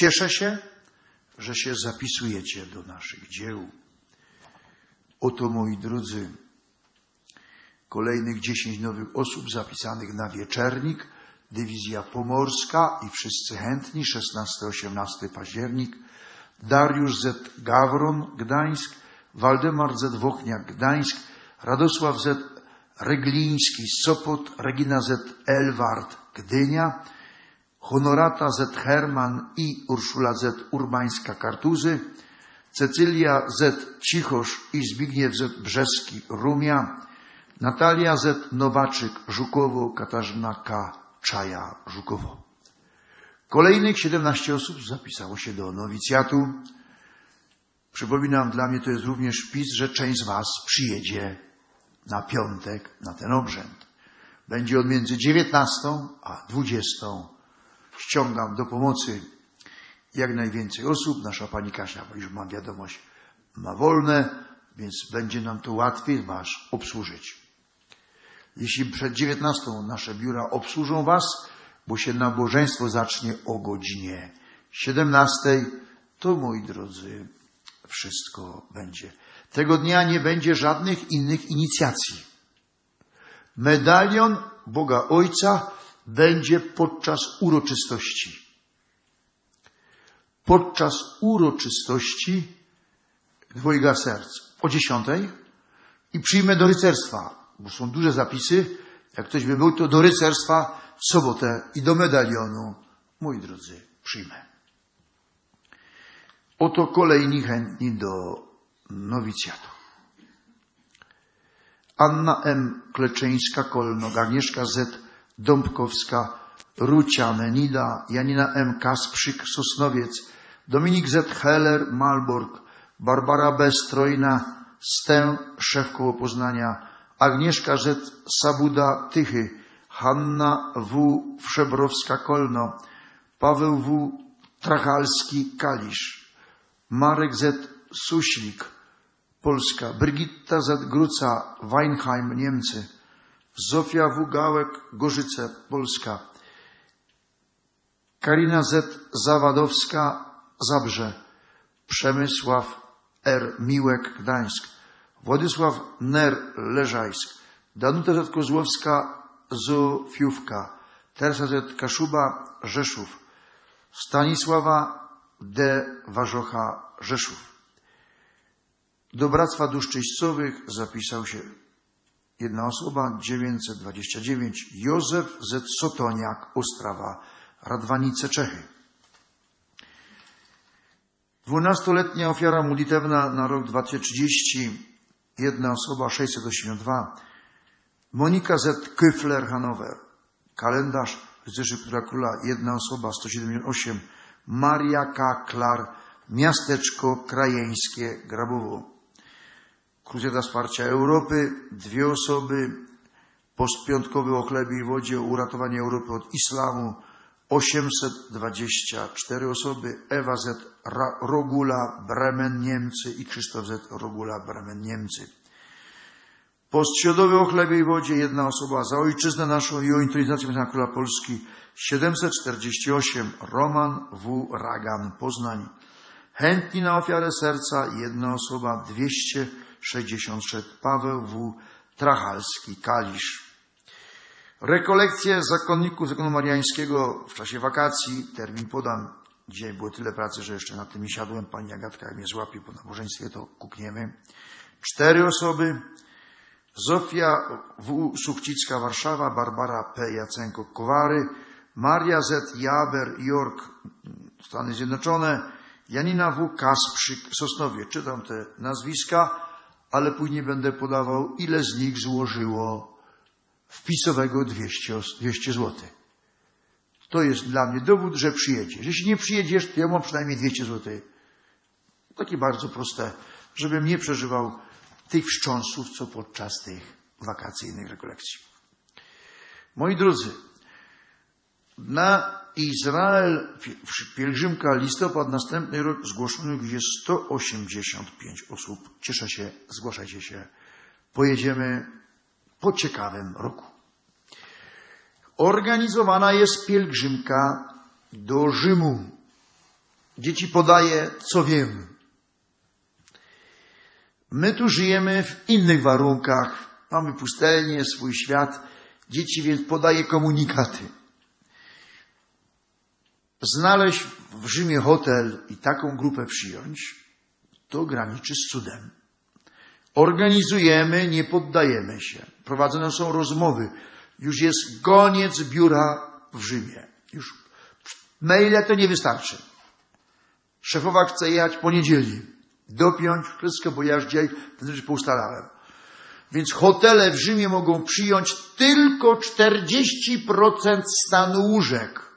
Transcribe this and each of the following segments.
Cieszę się, że się zapisujecie do naszych dzieł. Oto, moi drodzy, kolejnych 10 nowych osób zapisanych na wieczernik. Dywizja Pomorska i wszyscy chętni, 16-18 październik. Dariusz Z. Gawron, Gdańsk. Waldemar Z. Wochniak, Gdańsk. Radosław Z. Regliński, Sopot. Regina Z. Elwart, Gdynia. Honorata Z. Herman i Urszula Z. Urbańska, Kartuzy. Cecylia Z. Cichosz i Zbigniew Z. Brzeski, Rumia. Natalia Z. Nowaczyk, Żukowo, Katarzyna K. Czaja, Żukowo. Kolejnych 17 osób zapisało się do nowicjatu. Przypominam, dla mnie to jest również wpis, że część z Was przyjedzie na piątek na ten obrzęd. Będzie on między 19 a 20. Ściągam do pomocy jak najwięcej osób. Nasza pani Kasia, bo już mam wiadomość, ma wolne, więc będzie nam to łatwiej Was obsłużyć. Jeśli przed 19 nasze biura obsłużą Was, bo się nabożeństwo zacznie o godzinie 17, to moi drodzy, wszystko będzie. Tego dnia nie będzie żadnych innych inicjacji. Medalion Boga Ojca będzie podczas uroczystości. Podczas uroczystości dwojga serc o 10 i przyjmę do rycerstwa bo są duże zapisy. Jak ktoś by był, to do rycerstwa w sobotę i do medalionu, moi drodzy, przyjmę. Oto kolejni chętni do nowicjatu. Anna M. Kleczyńska-Kolno, Agnieszka Z. Dąbkowska, Rucia Menida, Janina M. Kasprzyk, Sosnowiec, Dominik Z. Heller, Malbork, Barbara B. Strojna, Stę, Szewkoło Poznania, Agnieszka Z. Sabuda Tychy, Hanna W. Wszebrowska-Kolno, Paweł W. Trachalski-Kalisz, Marek Z. Suślik, Polska, Brygitta Z. Gruca, Weinheim, Niemcy, Zofia W. Gałek, Gorzyce, Polska, Karina Z. Zawadowska, Zabrze, Przemysław R. Miłek, Gdańsk, Władysław Ner, Leżajsk, Danuta Z. Kozłowska, Zofiówka, Teresa Z. Kaszuba, Rzeszów, Stanisława D. Warzocha, Rzeszów. Do Bractwa Dusz Czyścowych zapisał się jedna osoba, 929, Józef Z. Sotoniak, Ostrawa, Radwanice, Czechy. Dwunastoletnia ofiara modlitewna na rok 2030, jedna osoba, 682, Monika Z. Kyfler, Hanower, kalendarz rycerzy Która Króla, jedna osoba, 178, Maria K. Klar, miasteczko krajeńskie, Grabowo. Kruzjada Wsparcia Europy, dwie osoby, postpiątkowy o chlebie i wodzie, uratowanie Europy od islamu, 824 osoby, Ewa Z. Rogula, Bremen, Niemcy i Krzysztof Z. Rogula, Bremen, Niemcy. Postśrodowy o chlebie i wodzie, jedna osoba za ojczyznę naszą i o intronizację Państwa Króla Polski, 748, Roman W. Ragan, Poznań. Chętni na ofiarę serca, jedna osoba, 263, Paweł W. Trachalski, Kalisz. Rekolekcje zakonników zakonu mariańskiego w czasie wakacji, termin podam. Dzisiaj było tyle pracy, że jeszcze na tym nie siadłem. Pani Agatka jak mnie złapie po nabożeństwie, to kukniemy. Cztery osoby. Zofia W. Suchcicka, Warszawa, Barbara P. Jacenko, Kowary, Maria Z. Jaber, York, Stany Zjednoczone, Janina W. Kasprzyk, Sosnowie. Czytam te nazwiska, ale później będę podawał, ile z nich złożyło wpisowego 200, 200 zł. To jest dla mnie dowód, że przyjedziesz. Jeśli nie przyjedziesz, to ja mam przynajmniej 200 zł. Takie bardzo proste, żebym nie przeżywał tych wstrząsów, co podczas tych wakacyjnych rekolekcji. Moi drodzy, na Izrael pielgrzymka listopad następny rok zgłoszonych jest 185 osób. Cieszę się, zgłaszajcie się. Pojedziemy po ciekawym roku. Organizowana jest pielgrzymka do Rzymu. Dzieci podaję, co wiem. My tu żyjemy w innych warunkach. Mamy pustelnię, swój świat. Dzieci więc podaje komunikaty. Znaleźć w Rzymie hotel i taką grupę przyjąć, to graniczy z cudem. Organizujemy, nie poddajemy się. Prowadzone są rozmowy. Już jest goniec biura w Rzymie. Już maile to nie wystarczy. Szefowa chce jechać poniedzieli. Dopiąć wszystko, bo ja już dzisiaj ten rzecz poustalałem. Więc hotele w Rzymie mogą przyjąć tylko 40% stanu łóżek.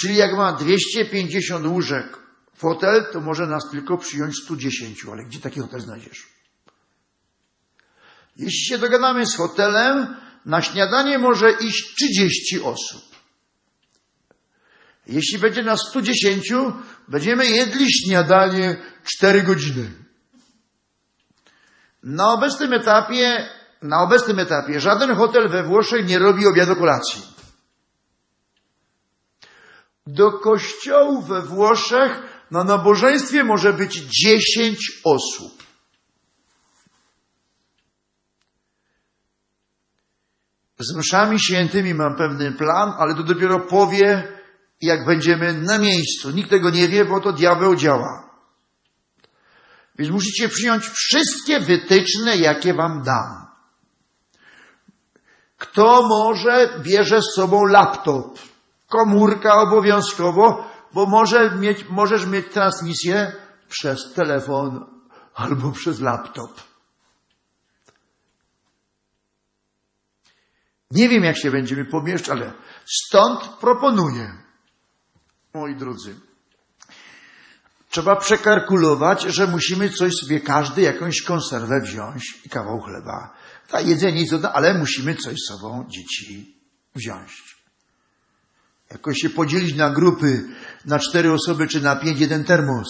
Czyli jak ma 250 łóżek w hotel, to może nas tylko przyjąć 110, ale gdzie taki hotel znajdziesz? Jeśli się dogadamy z hotelem, na śniadanie może iść 30 osób. Jeśli będzie nas 110, będziemy jedli śniadanie 4 godziny. Na obecnym etapie, na obecnym etapie żaden hotel we Włoszech nie robi obiadu kolacji. Do kościołów we Włoszech na nabożeństwie może być 10 osób. Z mszami świętymi mam pewny plan, ale to dopiero powie, jak będziemy na miejscu. Nikt tego nie wie, bo to diabeł działa. Więc musicie przyjąć wszystkie wytyczne, jakie wam dam. Kto może, bierze z sobą laptop. Komórka obowiązkowo, bo może mieć, możesz mieć transmisję przez telefon albo przez laptop. Nie wiem, jak się będziemy pomieszczać, ale stąd proponuję, moi drodzy, trzeba przekalkulować, że musimy coś sobie, każdy jakąś konserwę wziąć i kawał chleba. Ta jedzenie ale musimy coś z sobą, dzieci, wziąć. Jakoś się podzielić na grupy, na cztery osoby czy na pięć, jeden termos,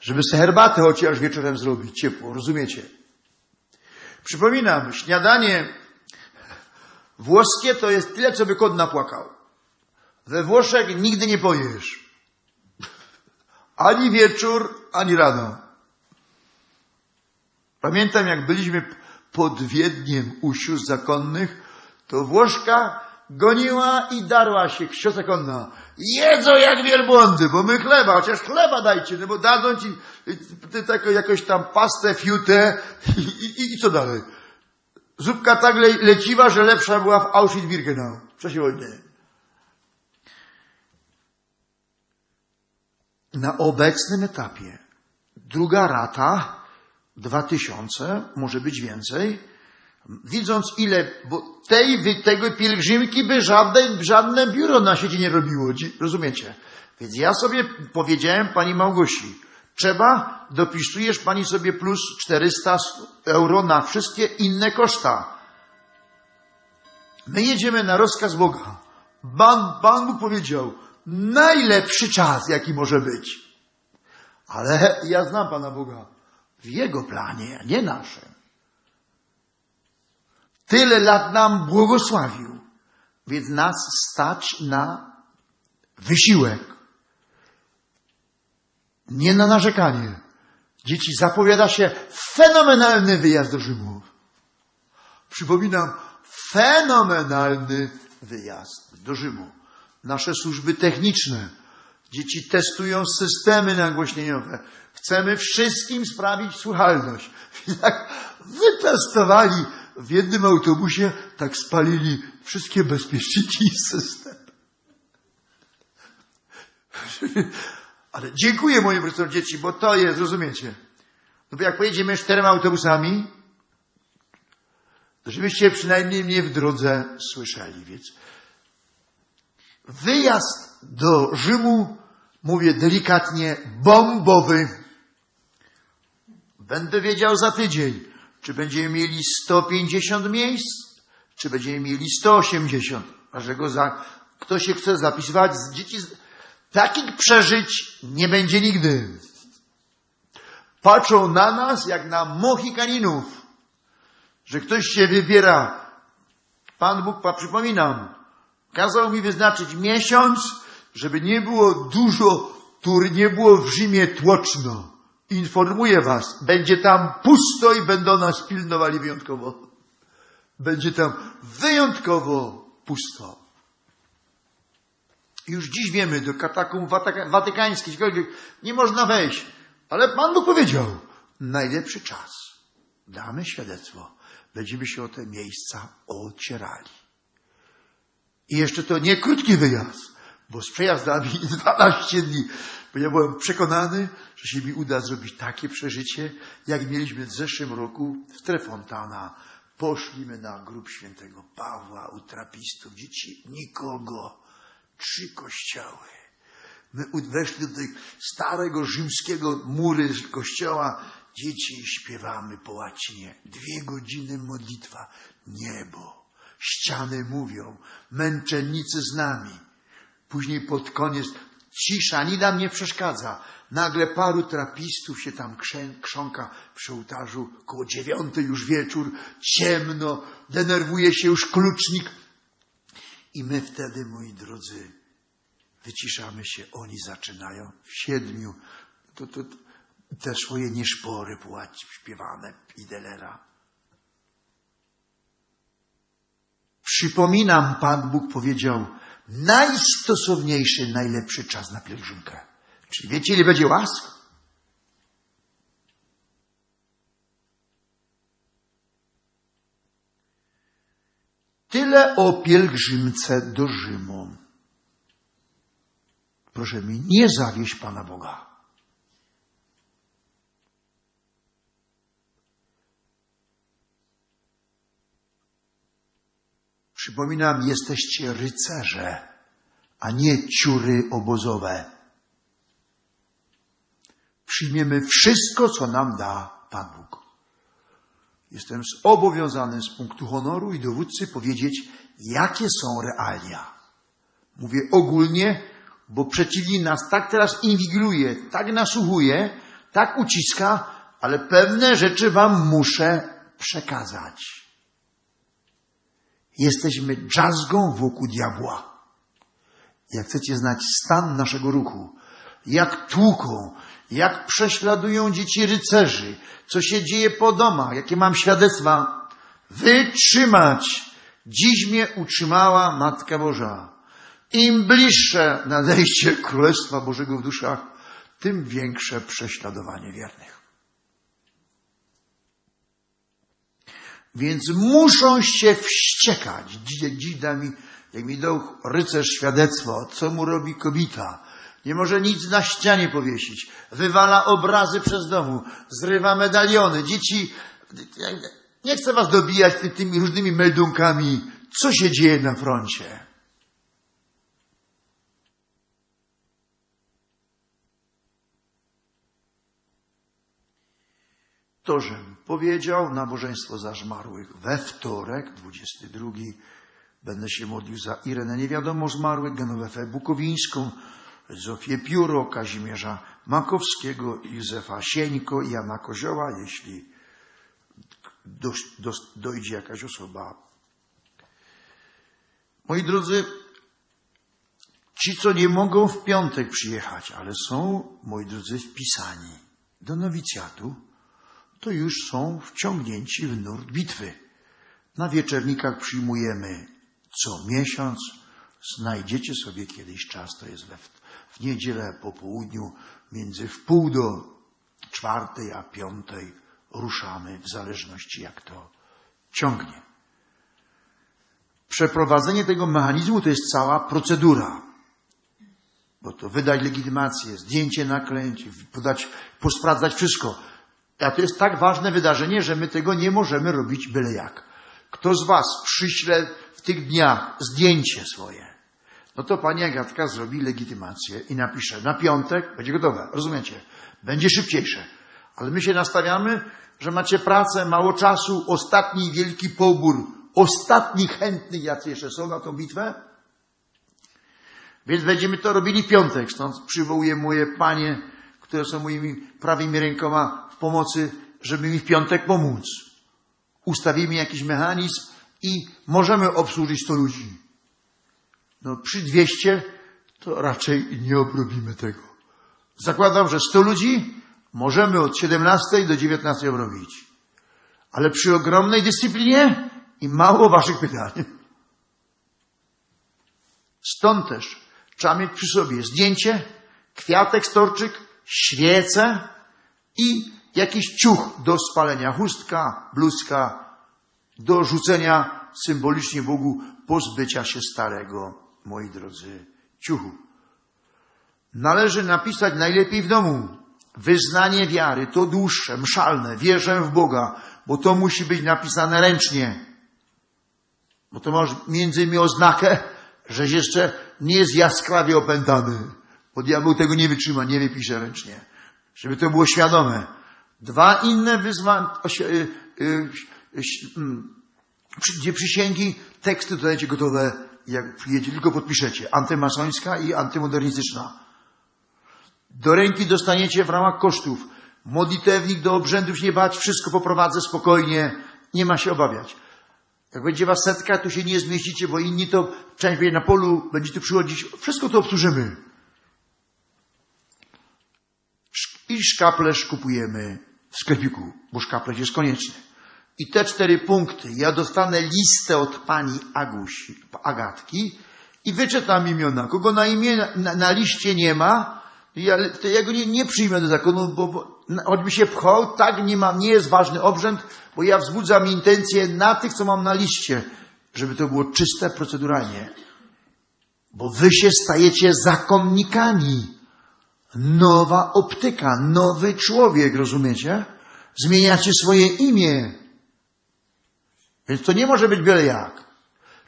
żeby sobie herbatę chociaż wieczorem zrobić, ciepło, rozumiecie? Przypominam, śniadanie włoskie to jest tyle, co by kot napłakał. We Włoszech nigdy nie pojesz. Ani wieczór, ani rano. Pamiętam, jak byliśmy pod Wiedniem u sióstr zakonnych, to Włoszka goniła i darła się siostra konna. Jedzą jak wielbłądy, bo my chleba, chociaż chleba dajcie, no bo dadzą ci y, taką jakąś tam pastę, fiutę i, i, i co dalej? Zupka tak le, leciwa, że lepsza była w Auschwitz-Birkenau w czasie wojny. Na obecnym etapie druga rata, dwa tysiące, może być więcej, widząc ile, bo tej, tego pielgrzymki by żadne, żadne biuro na świecie nie robiło, rozumiecie? Więc ja sobie powiedziałem pani Małgosi, trzeba, dopisujesz pani sobie plus 400 euro na wszystkie inne koszta. My jedziemy na rozkaz Boga. Pan, Pan Bóg powiedział, najlepszy czas, jaki może być. Ale ja znam Pana Boga w Jego planie, a nie naszym. Tyle lat nam błogosławił, więc nas stać na wysiłek. Nie na narzekanie. Dzieci, zapowiada się fenomenalny wyjazd do Rzymu. Przypominam, fenomenalny wyjazd do Rzymu. Nasze służby techniczne. Dzieci testują systemy nagłośnieniowe. Chcemy wszystkim sprawić słuchalność. Jak wytestowali w jednym autobusie, tak spalili wszystkie bezpieczniki i system. Ale dziękuję moim rodzicom dzieci, bo to jest, rozumiecie? No bo jak pojedziemy czterema autobusami, to żebyście przynajmniej mnie w drodze słyszeli, więc wyjazd do Rzymu, mówię delikatnie, bombowy. Będę wiedział za tydzień, czy będziemy mieli 150 miejsc, czy będziemy mieli 180. Dlaczego za, kto się chce zapisywać z dzieci, takich przeżyć nie będzie nigdy. Patrzą na nas jak na Mohikaninów, że ktoś się wybiera. Pan Bóg, przypominam, kazał mi wyznaczyć miesiąc, żeby nie było dużo tur nie było w Rzymie tłoczno. Informuję was, będzie tam pusto i będą nas pilnowali wyjątkowo. Będzie tam wyjątkowo pusto. Już dziś wiemy, do katakumb watyka- watykańskich nie można wejść. Ale Pan Bóg powiedział, najlepszy czas. Damy świadectwo. Będziemy się o te miejsca ocierali. I jeszcze to nie krótki wyjazd, bo z przejazdami 12 dni. Bo ja byłem przekonany, że się mi uda zrobić takie przeżycie, jak mieliśmy w zeszłym roku w Trefontana. Poszliśmy na grób świętego Pawła u trapistów, dzieci, nikogo, trzy kościoły. My weszli do tej starego rzymskiego mury kościoła, dzieci śpiewamy po łacinie. Dwie godziny modlitwa, niebo, ściany mówią, męczennicy z nami. Później pod koniec cisza, nic nam nie przeszkadza. Nagle paru trapistów się tam krząka przy ołtarzu, koło dziewiątej już wieczór, ciemno, denerwuje się już klucznik. I my wtedy, moi drodzy, wyciszamy się, oni zaczynają w siedmiu, to, to, te swoje nieszpory płać śpiewane Idelera. Przypominam, Pan Bóg powiedział, najstosowniejszy, najlepszy czas na pielgrzymkę. Wiecie, ile będzie łask? Tyle o pielgrzymce do Rzymu. Proszę mi nie zawieść Pana Boga. Przypominam, jesteście rycerze, a nie ciury obozowe. Przyjmiemy wszystko, co nam da Pan Bóg. Jestem zobowiązany z punktu honoru i dowódcy powiedzieć, jakie są realia. Mówię ogólnie, bo przeciwnik nas tak teraz inwigiluje, tak nasłuchuje, tak uciska, ale pewne rzeczy wam muszę przekazać. Jesteśmy dżazgą wokół diabła. Jak chcecie znać stan naszego ruchu, jak tłuką, jak prześladują dzieci rycerzy, co się dzieje po domach, jakie mam świadectwa, wytrzymać. Dziś mnie utrzymała Matka Boża. Im bliższe nadejście Królestwa Bożego w duszach, tym większe prześladowanie wiernych. Więc muszą się wściekać. Dziś, dziś da mi, jak mi dał rycerz świadectwo, co mu robi kobieta. Nie może nic na ścianie powiesić. Wywala obrazy przez domu. Zrywa medaliony. Dzieci, nie chcę was dobijać ty- tymi różnymi meldunkami. Co się dzieje na froncie? To, żem powiedział, nabożeństwo za zmarłych we wtorek, 22, będę się modlił za Irenę Niewiadomo zmarłych, Genowefę Bukowińską, Zofię Pióro, Kazimierza Makowskiego, Józefa Sieńko Jana Kozioła, jeśli do, do, dojdzie jakaś osoba. Moi drodzy, ci, co nie mogą w piątek przyjechać, ale są, moi drodzy, wpisani do nowicjatu, to już są wciągnięci w nurt bitwy. Na wieczernikach przyjmujemy co miesiąc. Znajdziecie sobie kiedyś czas, to jest we, w niedzielę po południu, między w pół do czwartej a piątej ruszamy, w zależności jak to ciągnie. Przeprowadzenie tego mechanizmu to jest cała procedura. Bo to wydać legitymację, zdjęcie naklęć, podać, posprawdzać wszystko. A to jest tak ważne wydarzenie, że my tego nie możemy robić byle jak. Kto z Was przyśle w tych dniach zdjęcie swoje, no to pani Agatka zrobi legitymację i napisze na piątek, będzie gotowe, rozumiecie? Będzie szybciejsze. Ale my się nastawiamy, że macie pracę, mało czasu, ostatni wielki pobór, ostatni chętnych, jacy jeszcze są na tą bitwę. Więc będziemy to robili w piątek, stąd przywołuję moje panie, które są moimi prawymi rękoma w pomocy, żeby mi w piątek pomóc. Ustawimy jakiś mechanizm i możemy obsłużyć 100 ludzi. No przy 200 to raczej nie obrobimy tego. Zakładam, że 100 ludzi możemy od 17 do 19 obrobić. Ale przy ogromnej dyscyplinie i mało waszych pytań. Stąd też trzeba mieć przy sobie zdjęcie, kwiatek storczyk, świecę i jakiś ciuch do spalenia, chustka, bluzka, do rzucenia symbolicznie Bogu pozbycia się starego, moi drodzy, ciuchu. Należy napisać najlepiej w domu. Wyznanie wiary to dłuższe, mszalne, wierzę w Boga, bo to musi być napisane ręcznie. Bo to masz między innymi oznakę, żeś jeszcze nie jest jaskrawie opętany. Bo diabeł tego nie wytrzyma, nie wypisze ręcznie. Żeby to było świadome. Dwa inne wyzwania, y, mm, gdzie przysięgi, teksty dodajecie gotowe, jak przyjedzie, tylko podpiszecie. Antymasońska i antymodernistyczna. Do ręki dostaniecie w ramach kosztów. Modlitewnik do obrzędów nie bać, wszystko poprowadzę spokojnie, nie ma się obawiać. Jak będzie was setka, to się nie zmieścicie, bo inni to, część będzie na polu, będzie tu przychodzić, wszystko to obsłużymy. I szkaplerz kupujemy w sklepiku, bo szkaplerz jest konieczny. I te cztery punkty, ja dostanę listę od pani Agusi, Agatki i wyczytam imiona. Kogo na imię na, na, liście nie ma, ja, to ja go nie, nie przyjmę do zakonu, bo, bo choćby się pchał, tak nie ma, nie jest ważny obrzęd, bo ja wzbudzam intencje na tych, co mam na liście, żeby to było czyste proceduralnie. Bo wy się stajecie zakonnikami. Nowa optyka, nowy człowiek, rozumiecie? Zmieniacie swoje imię. Więc to nie może być byle jak.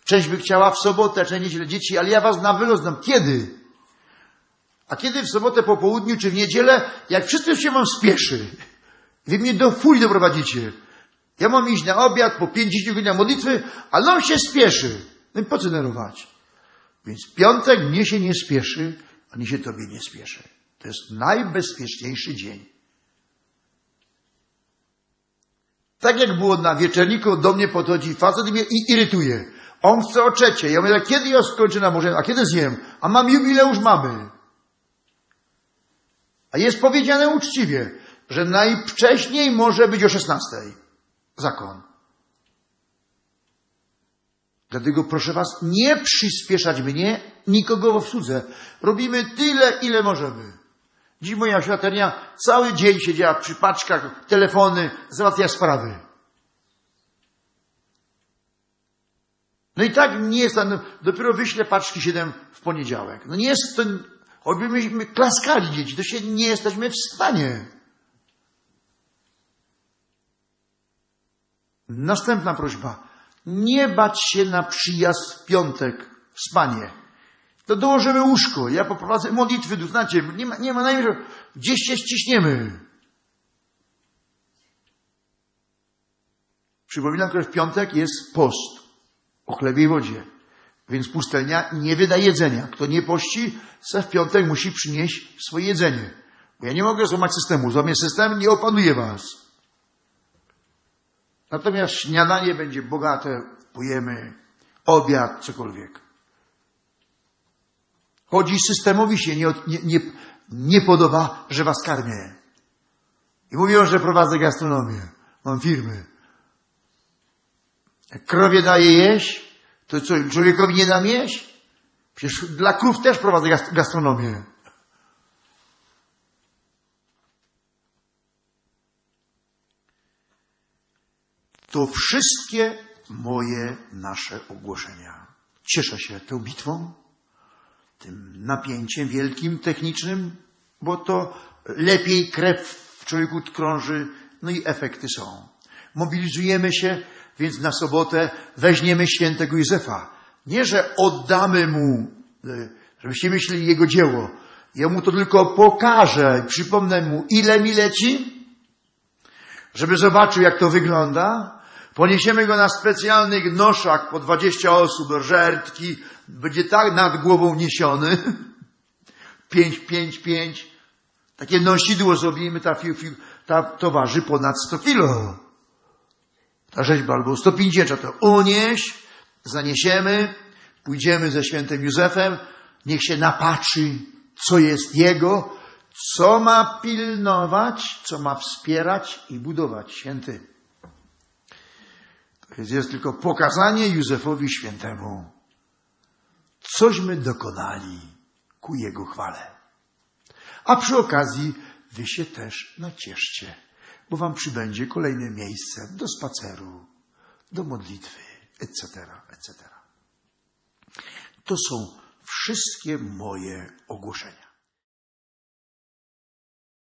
Część by chciała w sobotę, część niedzielę dzieci, ale ja was na wyrost znam. Kiedy? A kiedy w sobotę po południu czy w niedzielę, jak wszyscy się wam spieszy, wy mnie do fuj doprowadzicie. Ja mam iść na obiad po 50 godzinach modlitwy, ale on się spieszy. No i po co nerwować? Więc piątek mnie się nie spieszy, ani się tobie nie spieszy. To jest najbezpieczniejszy dzień. Tak jak było na wieczerniku, do mnie podchodzi facet i mnie i irytuje. On chce o trzecie. Ja mówię, kiedy ja skończę na morze, a kiedy zjem? A mam jubileusz mamy. A jest powiedziane uczciwie, że najwcześniej może być o 16. Zakon. Dlatego proszę Was, nie przyspieszać mnie, nikogo w obsłudze. Robimy tyle, ile możemy. Dziś moja światernia cały dzień siedziała przy paczkach, telefony, załatwia sprawy. No i tak nie jest, no, dopiero wyślę paczki 7 w poniedziałek. No nie jest to, choćbyśmy klaskali dzieci, to się nie jesteśmy w stanie. Następna prośba. Nie bać się na przyjazd w piątek w spanie. To dołożymy łóżko. Ja poprowadzę modlitwy, znacie, nie ma, nie ma gdzieś się ściśniemy. Przypominam, że w piątek jest post o chlebie i wodzie. Więc pustelnia nie wyda jedzenia. Kto nie pości, se w piątek musi przynieść swoje jedzenie. Bo ja nie mogę złamać systemu. Złamię system, nie opanuje was. Natomiast śniadanie będzie bogate, pojemy, obiad, cokolwiek. Chodzi systemowi się nie, nie, nie, nie podoba, że was karmię. I mówią, że prowadzę gastronomię. Mam firmy. Jak krowie daje jeść, to co, człowiekowi nie dam jeść? Przecież dla krów też prowadzę gastronomię. To wszystkie moje nasze ogłoszenia. Cieszę się tą bitwą, napięciem wielkim, technicznym, bo to lepiej krew w człowieku krąży, no i efekty są. Mobilizujemy się, więc na sobotę weźmiemy świętego Józefa. Nie, że oddamy mu, e, żebyście myśleli jego dzieło. Ja mu to tylko pokażę, przypomnę mu, ile mi leci, żeby zobaczył, jak to wygląda. Poniesiemy go na specjalnych noszach po 20 osób, żertki, będzie tak nad głową niesiony. Pięć, pięć, pięć. Takie nosidło zrobimy, ta, ta to waży ponad 100 kilo. Ta rzeźba albo 150 trzeba to unieść, zaniesiemy, pójdziemy ze świętym Józefem, niech się napatrzy, co jest jego, co ma pilnować, co ma wspierać i budować święty. Jest, jest tylko pokazanie Józefowi Świętemu, cośmy dokonali ku Jego chwale. A przy okazji wy się też nacieszcie, bo wam przybędzie kolejne miejsce do spaceru, do modlitwy, etc., etc. To są wszystkie moje ogłoszenia.